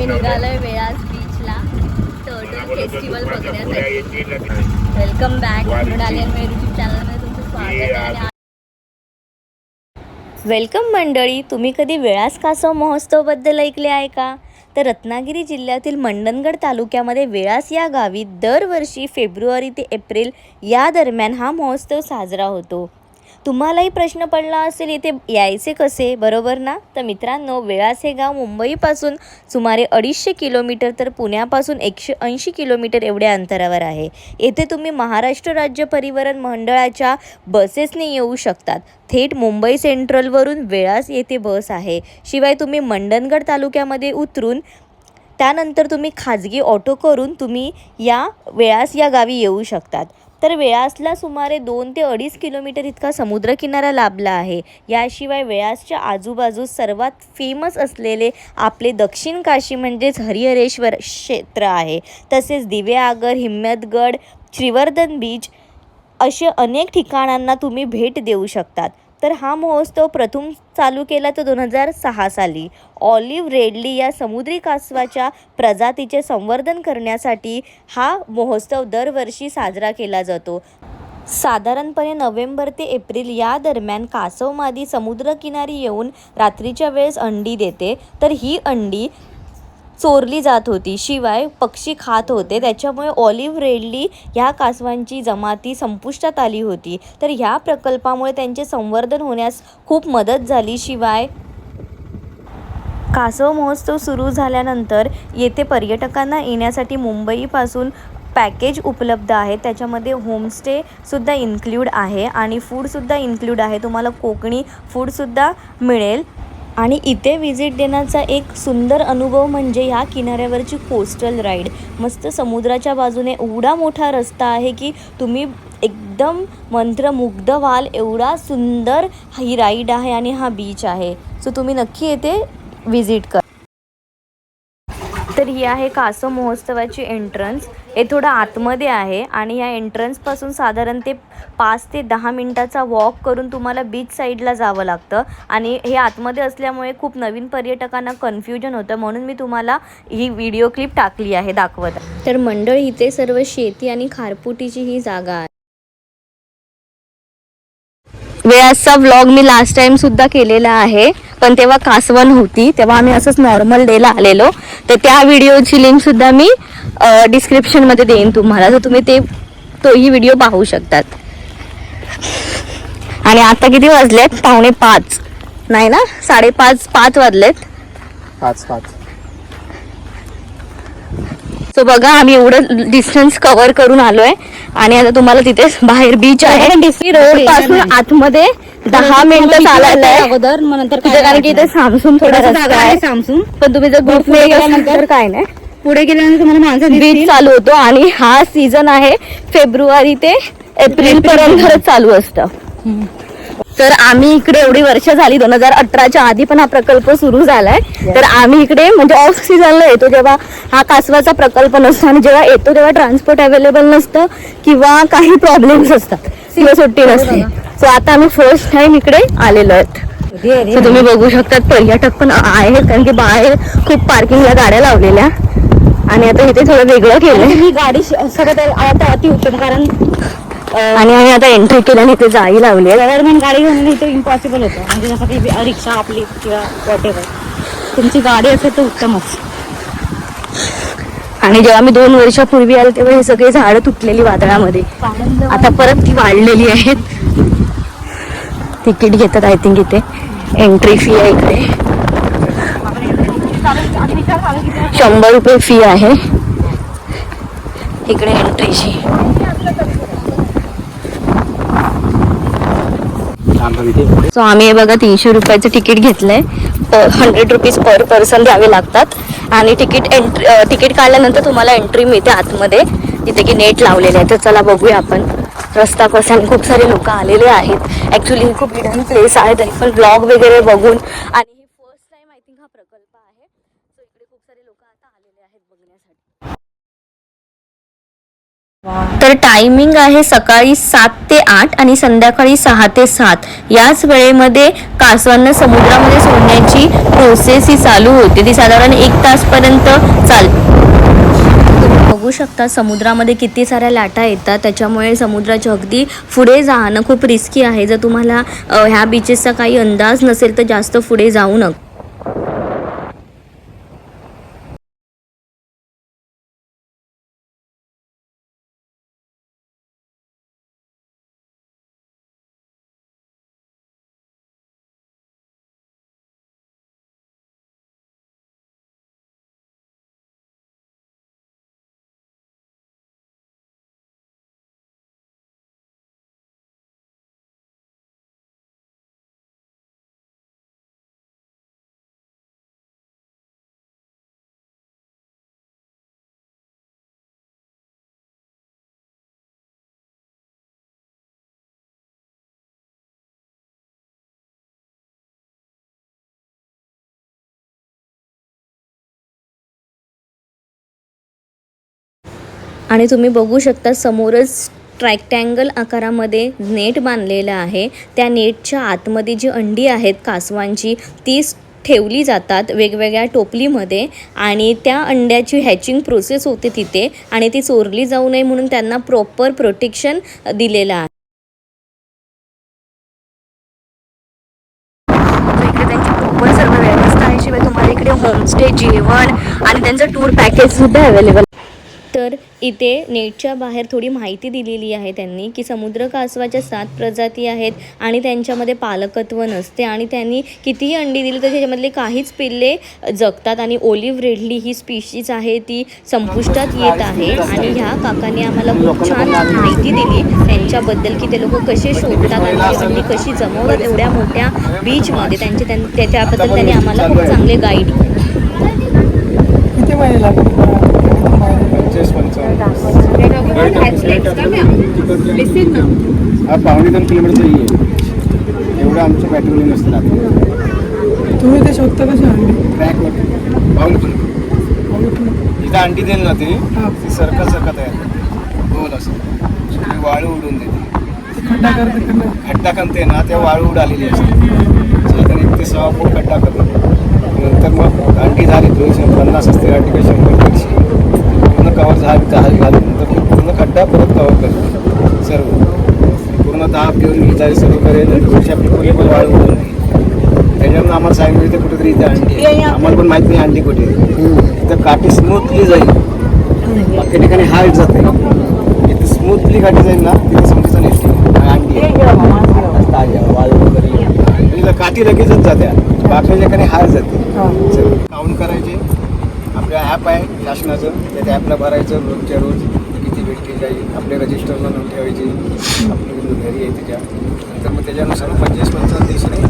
आम्ही निघालोय वेळास बीचला टर्टल फेस्टिवल बघण्यासाठी. वेलकम बॅक डालियन मेर चॅनलमध्ये तुमचं स्वागत आहे. वेलकम मंडळी तुम्ही कधी वेळास कासव महोत्सवबद्दल ऐकले आहे का? तर रत्नागिरी जिल्ह्यातील मंडणगड तालुक्यामध्ये वेळास या गावी दरवर्षी फेब्रुवारी ते एप्रिल या दरम्यान हा महोत्सव साजरा होतो. तुम्हालाही प्रश्न पडला असेल इथे यायचे कसे? बरोबर ना? तर मित्रांनो वेळास हे गाव मुंबईपासून सुमारे अडीचशे किलोमीटर तर पुण्यापासून एकशे ऐंशी किलोमीटर एवढ्या अंतरावर आहे. येथे तुम्ही महाराष्ट्र राज्य परिवहन मंडळाच्या बसेसने येऊ शकतात. थेट मुंबई सेंट्रलवरून वेळास येथे बस आहे. शिवाय तुम्ही मंडणगड तालुक्यामध्ये उतरून त्यानंतर तुम्ही खाजगी ऑटो करून तुम्ही या वेळास या गावी येऊ शकतात. तर वेळासला सुमारे दोन ते अडीच किलोमीटर इतका समुद्रकिनारा लाभला आहे. याशिवाय वेळासच्या आजूबाजूस सर्वात फेमस असलेले आपले दक्षिण काशी म्हणजेच हरिहरेश्वर क्षेत्र आहे. तसेच दिवेआगर हिम्मतगड श्रीवर्धन बीच असे अनेक ठिकाणांना तुम्ही भेट देऊ शकतात. तर हा महोत्सव प्रथम चालू केला तो दोन हजार सहा साली. ऑलिव्ह रेडली या समुद्री कासवाच्या प्रजातीचे संवर्धन करण्यासाठी हा महोत्सव दरवर्षी साजरा केला जातो. साधारणपणे नोव्हेंबर ते एप्रिल या दरम्यान कासवमादी समुद्रकिनारी येऊन रात्रीच्या वेळेस अंडी देते. तर ही अंडी चोरली जात होती. शिवाय पक्षी खात होते. त्याच्यामुळे ऑलिव्ह रेडली ह्या कासवांची जमाती संपुष्टात आली होती. तर ह्या प्रकल्पामुळे त्यांचे संवर्धन होण्यास खूप मदत झाली. शिवाय कासव महोत्सव सुरू झाल्यानंतर येथे पर्यटकांना येण्यासाठी मुंबईपासून पॅकेज उपलब्ध आहे. त्याच्यामध्ये होमस्टेसुद्धा इन्क्ल्यूड आहे आणि फूडसुद्धा इन्क्ल्यूड आहे. तुम्हाला कोकणी फूडसुद्धा मिळेल. आणि इथे व्हिजिट देण्याचा एक सुंदर अनुभव म्हणजे ह्या किनाऱ्यावरची कोस्टल राईड मस्त समुद्राच्या बाजूने एवढा मोठा रस्ता आहे की तुम्ही एकदम मंत्रमुग्ध व्हाल. एवढा सुंदर ही राईड आहे आणि हा बीच आहे. सो तुम्ही नक्की येथे व्हिजिट करा. ही आहे कासव महोत्सवाची एंट्रन्स हे थोडं आतमध्ये आहे आणि या एंट्रन्सपासून साधारण ते पाच ते दहा मिनटाचा वॉक करून तुम्हाला बीच साईडला जावं लागतं. आणि हे आतमध्ये असल्यामुळे खूप नवीन पर्यटकांना कन्फ्युजन होतं. म्हणून मी तुम्हाला ही व्हिडिओ क्लिप टाकली आहे दाखवत तर मंडळ इथे सर्व शेती आणि खारपुटीची ही जागा आहे. वेळाचा व्लॉग मी लास्ट टाइम सुद्धा केलेला आहे. पण तेव्हा कासवण होती तेव्हा आम्ही असंच नॉर्मल डेला आलेलो. तर त्या व्हिडिओची लिंक सुद्धा मी डिस्क्रिप्शनमध्ये देईन तुम्हाला. तर तुम्ही ते तोही व्हिडिओ पाहू शकतात. आणि आता किती वाजलेत? पावणे पाच. नाही ना? साडेपाच पाच वाजलेत. पाच पाच. सो बघा आम्ही एवढं डिस्टन्स कव्हर करून आलोय. आणि आता तुम्हाला तिथे बाहेर बीच आहे. रोडपासून आतमध्ये दहा मिनिटं चालायला. अगोदर? मग नंतर कारण की इथे सामसून थोडा थोडासा जागा आहे सामसून पण तुम्ही जर ग्रुपमध्ये गेल्यानंतर? तर काय नाही. पुढे गेल्यानंतर तुम्हाला माणसं बीच चालू होतो आणि हा सीझन आहे फेब्रुवारी ते एप्रिल पर्यंत चालू असतं. तर आम्ही इकडे एवढी वर्ष झाली दोन हजार अठराच्या आधी पण हा प्रकल्प सुरू झालाय. तर आम्ही इकडे म्हणजे ऑफ सीझनला येतो जेव्हा हा कासवाचा प्रकल्प नसतो आणि जेव्हा येतो तेव्हा ट्रान्सपोर्ट अवेलेबल नसतं किंवा काही प्रॉब्लेम्स असतात. किंवा सुट्टी नसते. सो आता आम्ही फर्स्ट टाइम इकडे आलेलो आहेत. तुम्ही बघू शकतात पर्यटक पण आहेत कारण की बाहेर खूप पार्किंगला गाड्या लावलेल्या. आणि आता इथे थोडं वेगळं केलंय. ही गाडी श- सगळं आता अतिउत्तम कारण आणि आम्ही आता एंट्री केली आणि इथे जाई लावली. आहे गव्हर्नमेंट गाडी घेऊन इथे इम्पॉसिबल होतं. म्हणजे जसं की रिक्षा आपली किंवा वॉट तुमची गाडी असेल तर उत्तमच. आणि जेव्हा मी दोन वर्षापूर्वी आले तेव्हा हे सगळे झाडं तुटलेली वादळामध्ये. आता परत ती वाढलेली आहेत. तिकीट घेतात आय थिंक इथे. एंट्री फी आहे इकडे. शंभर रुपये फी आहे. इकडे एंट्रीची सो आम्ही हे बघा तीनशे रुपयाचं तिकीट घेतलंय. हंड्रेड रुपीज पर पर्सन द्यावे लागतात. आणि तिकीट एंट्री तिकीट काढल्यानंतर तुम्हाला एंट्री मिळते आतमध्ये तिथे की नेट लावलेले आहे. तर चला बघूया आपण. रस्ता कसा आणि खूप सारे लोक आलेले आहेत. ऍक्च्युली खूप हिडन प्लेस आहे. तरी पण ब्लॉग वगैरे बघून. आणि हे फर्स्ट टाइम आय थिंक हा प्रकल्प आहे सो इकडे खूप सारे लोक आता आलेले आहेत बघण्यासाठी तर टायमिंग आहे सकाळी सात ते आठ आणि संध्याकाळी सहा ते सात. याच वेळेमध्ये कासवांना समुद्रामध्ये सोडण्याची प्रोसेस ही चालू होते. ती साधारण एक तासपर्यंत चाल तुम्ही बघू शकता समुद्रामध्ये किती साऱ्या लाटा येतात. त्याच्यामुळे समुद्राच्या अगदी पुढे जाणं खूप रिस्की आहे. जर तुम्हाला ह्या बीचेसचा काही अंदाज नसेल तर जास्त पुढे जाऊ नका. आणि तुम्ही बघू शकता समोरच ट्रॅक्टँगल आकारामध्ये नेट बांधलेलं आहे. त्या नेटच्या आतमध्ये जी अंडी आहेत कासवांची ती ठेवली जातात वेगवेगळ्या टोपलीमध्ये आणि त्या अंड्याची हॅचिंग प्रोसेस होते तिथे आणि ती चोरली जाऊ नये म्हणून त्यांना प्रॉपर प्रोटेक्शन दिलेलं आहे. आहे. शिवाय तुम्हाला इकडे होमस्टे जेवण आणि त्यांचं टूर पॅकेज सुद्धा अवेलेबल तर इथे नेटच्या बाहेर थोडी माहिती दिलेली आहे त्यांनी की समुद्र कासवाच्या सात प्रजाती आहेत आणि त्यांच्यामध्ये पालकत्व नसते आणि त्यांनी कितीही अंडी दिली तर त्याच्यामधले काहीच पिल्ले जगतात आणि ओलिव्ह रेडली ही स्पीशीज आहे ती संपुष्टात येत आहे. आणि ह्या काकांनी आम्हाला खूप छान माहिती दिली त्यांच्याबद्दल की ते लोक कसे शोधतात आणि अंडी कशी जमवतात एवढ्या मोठ्या बीचमध्ये. त्यांचे त्यां- त्या- त्याबद्दल त्यांनी आम्हाला खूप चांगले गाईड किती महिने लागले किती महिने पंचवीस पंचावन्न हा पावणे दोन किलोमीटरचा ही आहे. एवढं आमच्या बॅटरी नसतं राहतं. तुम्ही ते शोधता कसे ट्रॅकवर पण इथं अंडी देईल ना ती. हा. ती सरकत सरकत आहे गोल असं. ती वाळू उडून देते. खड्डा करते तिकडनं खड्डा खणते ना ते वाळू उडालेली असते. साधारण एक ते सहा फूट खड्डा करतो. नंतर मग अंडी झाली दोनशे पन्नास असते अंडी काही शंभर दीडशे पूर्ण कवर झाली जहाज घालून नंतर मग पूर्ण खड्डा परत कवर करतो सर्व. पूर्ण दाब घेऊन घ्यायला सुरू करेल. थोडीशी आपली पुरी पण वाळू उडून देईल त्याच्यामुळे आम्हाला सांगितलं इथे कुठेतरी इथे अंडी. आहे. आम्हाला पण माहीत नाही अंडी कुठे. इथं काठी स्मूथली जाईल. बाकी ठिकाणी हार्ड जाते इथे स्मूथली काठी जाईल ना तिथे समजायचं नाही अंडी वगैरे. इथं काठी लगेचच जात्या बाकी ठिकाणी हार्ड जाते. काउंट करायचे. आपलं ॲप आहे शासनाचं. त्या ॲपला भरायचं रोजच्या रोज. जाईल आपल्या रजिस्टरला नाव ठेवायची. आपली घरी आहे त्याच्या. नंतर मग त्याच्यानुसार पंचवीस पंचावन्न दिवसाने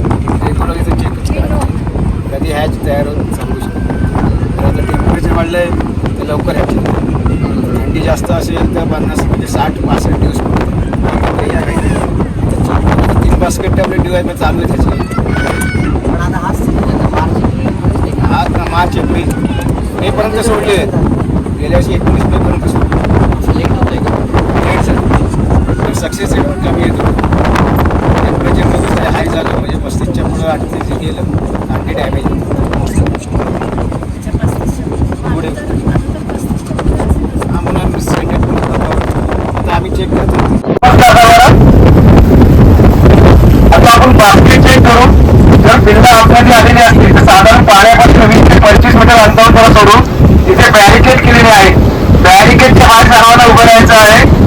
रेग्युलर इथं चेक कधी हॅच तयार होत सांगू शकतो. जर आता टेम्परेचर वाढलं आहे तर लवकर हॅच. थंडी जास्त असेल तर पन्नास म्हणजे साठ पासष्ट दिवस तीन बास्केट टॅबलेट आहे मग चालू आहे त्याची आज ना मार्च एप्रिल. मेपर्यंत सोडले आहेत गेल्या वर्षी एकोणीस मेपर्यंत सोडले सक्सेस रेट पण कमी येतो टेम्परेचर हाय झालं म्हणजे पस्तीसच्या पुढं अडतीस गेलं अंडी डॅमेज पुढे. आता आम्ही चेक करतो. आता आपण चेक करू. जर आलेली असतील तर साधारण पाण्यापासून वीस ते पंचवीस मीटर अंतरावर सोडून तिथे बॅरिकेड केलेले आहे. बॅरिकेडच्या बाहेर सर्वांना उभं राहायचं आहे.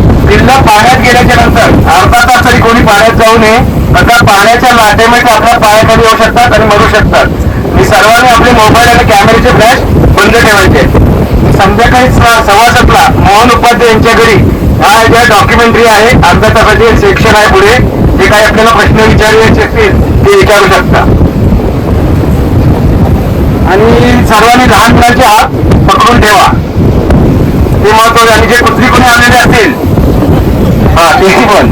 पिल्लं पाण्यात गेल्याच्यानंतर अर्धा तास तरी कोणी पाण्यात जाऊ नये. आता पाण्याच्या लाटेमध्ये आपल्या पायाखाली येऊ शकतात आणि मरू शकतात. मी सर्वांनी आपले मोबाईल आणि कॅमेऱ्याचे फ्लॅश बंद ठेवायचे. संध्याकाळी सव्वा सातला मोहन उपाध्याय यांच्या घरी हा ज्या डॉक्युमेंटरी आहे अर्धा तासाचे सेक्शन आहे पुढे. जे काही आपल्याला प्रश्न विचारायचे असतील ते विचारू शकता. आणि सर्वांनी लहान मुलांचे हात पकडून ठेवा. ते महत्त्वाचे आणि जे कुत्री कोणी आलेले असतील हा ते पण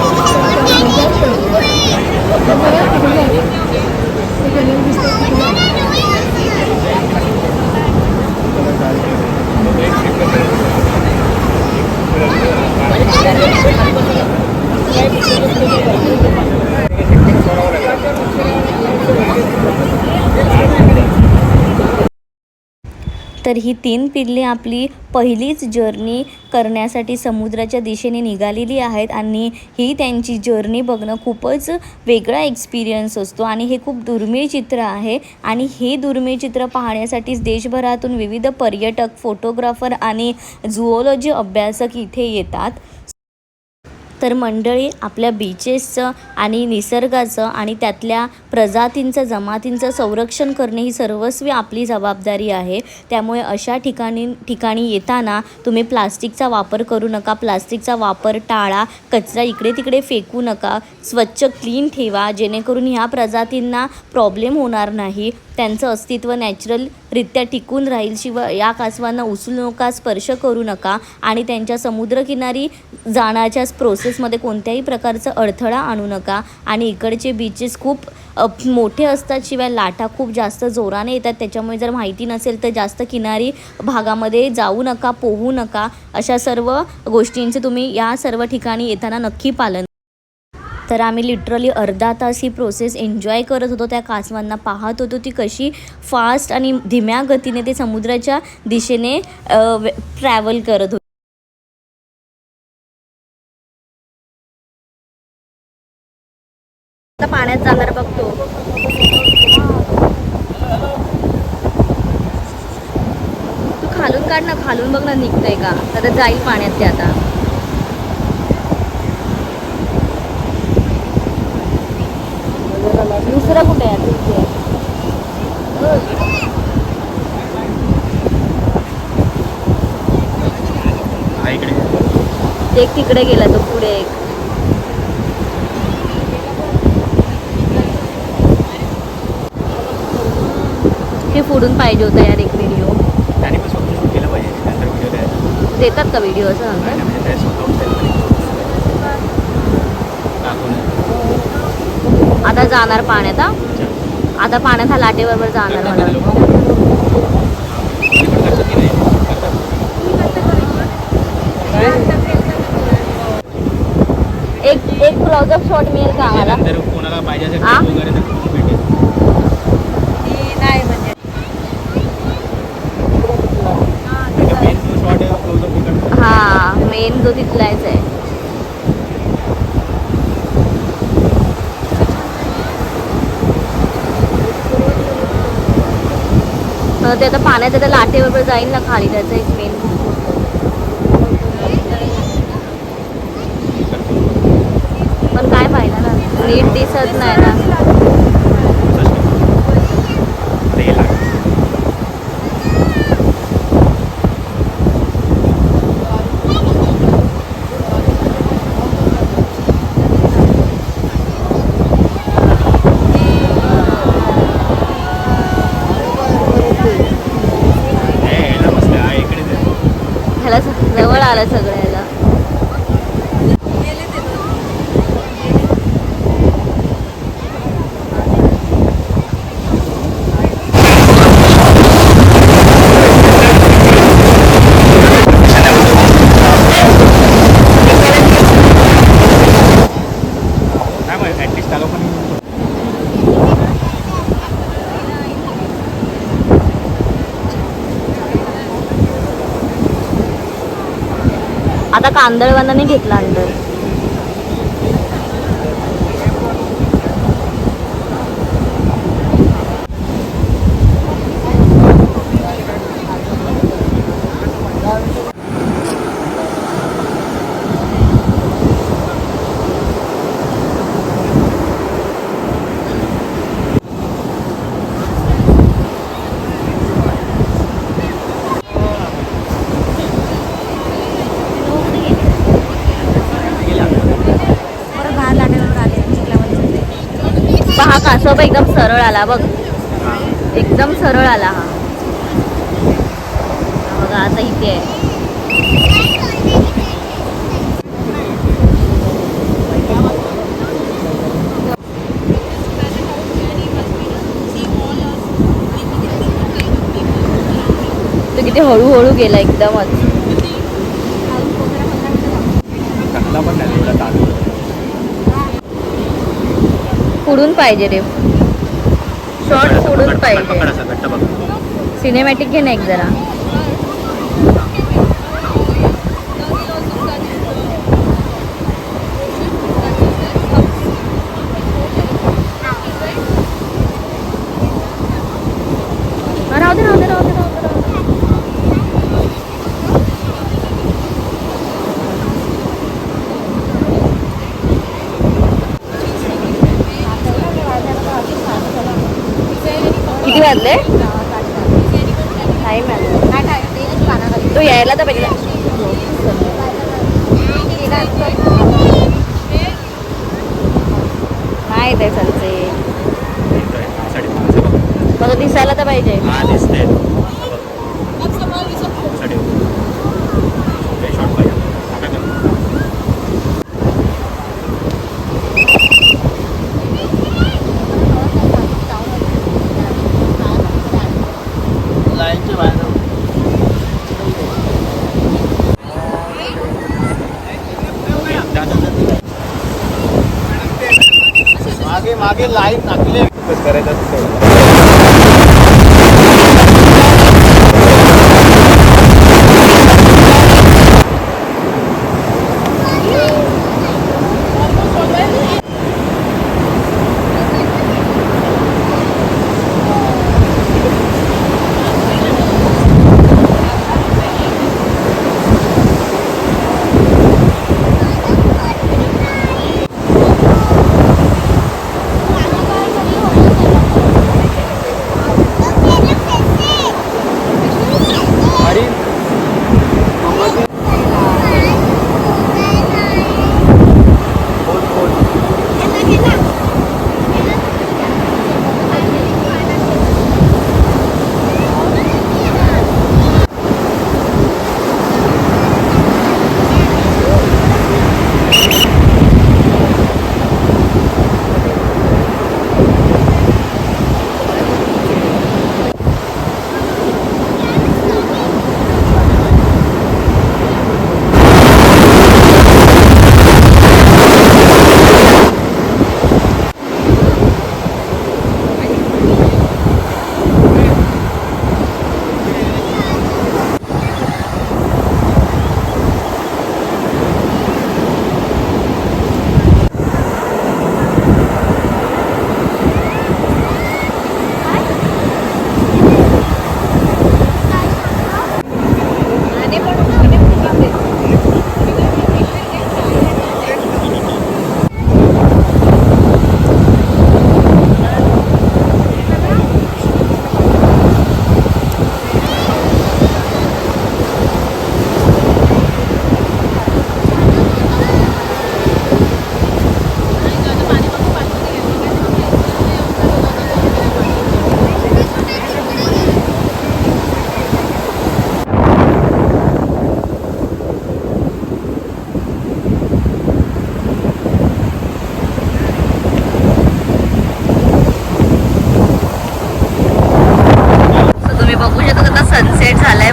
Thank you. तर ही तीन पिल्ले आपली पहिलीच जर्नी करण्यासाठी समुद्राच्या दिशेने निघालेली आहेत आणि ही त्यांची जर्नी बघणं खूपच वेगळा एक्सपिरियन्स असतो. आणि हे खूप दुर्मिळ चित्र आहे. आणि हे दुर्मिळ चित्र पाहण्यासाठीच देशभरातून विविध पर्यटक फोटोग्राफर आणि झुओलॉजी अभ्यासक इथे येतात. तर मंडळी आपल्या बीचेसचं आणि निसर्गाचं आणि त्यातल्या प्रजातींचं जमातींचं संरक्षण करणे ही सर्वस्वी आपली जबाबदारी आहे. त्यामुळे अशा ठिकाणी ठिकाणी येताना तुम्ही प्लास्टिकचा वापर करू नका. प्लास्टिकचा वापर टाळा कचरा इकडे तिकडे फेकू नका. स्वच्छ क्लीन ठेवा जेणेकरून ह्या प्रजातींना प्रॉब्लेम होणार नाही. त्यांचं अस्तित्व नॅचरलरित्या टिकून राहील शिवाय या कासवांना उचलू नका स्पर्श करू नका आणि त्यांच्या समुद्रकिनारी जाण्याच्या प्रोसेसमध्ये कोणत्याही प्रकारचा अडथळा आणू नका. आणि इकडचे बीचेस खूप मोठे असतात शिवाय लाटा खूप जास्त जोराने येतात. त्याच्यामुळे जर माहिती नसेल तर जास्त किनारी भागामध्ये जाऊ नका पोहू नका. अशा सर्व गोष्टींचे तुम्ही या सर्व ठिकाणी येताना नक्की पालन तर आम्ही लिटरली अर्धा तास ही प्रोसेस एन्जॉय करत होतो. त्या कासवांना पाहत होतो ती कशी फास्ट आणि धीम्या गतीने ते समुद्राच्या दिशेने ट्रॅव्हल करत होते. आता पाण्यात जाणार बघतो. तू खालून काढ ना खालून बघ ना निघतंय का? तर जाईल पाण्यात ते आता. कुठे आहे? एक तिकडे गेला तो पुढे एक. हे फोडून पाहिजे होतं यार एक व्हिडिओ देतात का व्हिडिओ असं? नंतर म्हणजे त्या स्वतः आता जाणार पाण्यात हा? आता पाण्यात हा लाटेबरोबर जाणार मला. एक एक क्लोजअप शॉट मिळेल का आम्हाला? नंतर कोणाला पाहिजे असेल आ? clip वगैरे तर भेटेल. नाही म्हणजे. मेन जो शॉट आहे close-up तिकडचा. हा मेन जो तिथलाच आहे ते आता पाण्याच्या त्या लाटेवर जाईल ना खाली त्याचं एक मेन पण काय पाहिलं ना नीट दिसत नाही ना. स- जवळ घेतला अंडर. पहा एकदम सरळ आला बघ. एकदम सरळ आला हा. हा बघा आता इथे आहे. तो किती हळूहळू गेला एकदमच. पुढून पाहिजे रे. शॉर्ट पुढून पाहिजे. सिनेमॅटिक घे ना एक जरा. वाजले टाईम तो यायला तर पाहिजे. नाही ते चालते मग दिसायला तर पाहिजे. ते लाईन टाकले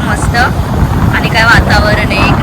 मस्त. आणि काय वातावरण आहे.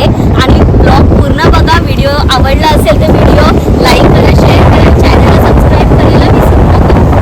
आहे. आणि ब्लॉग पूर्ण बघा. व्हिडिओ आवडला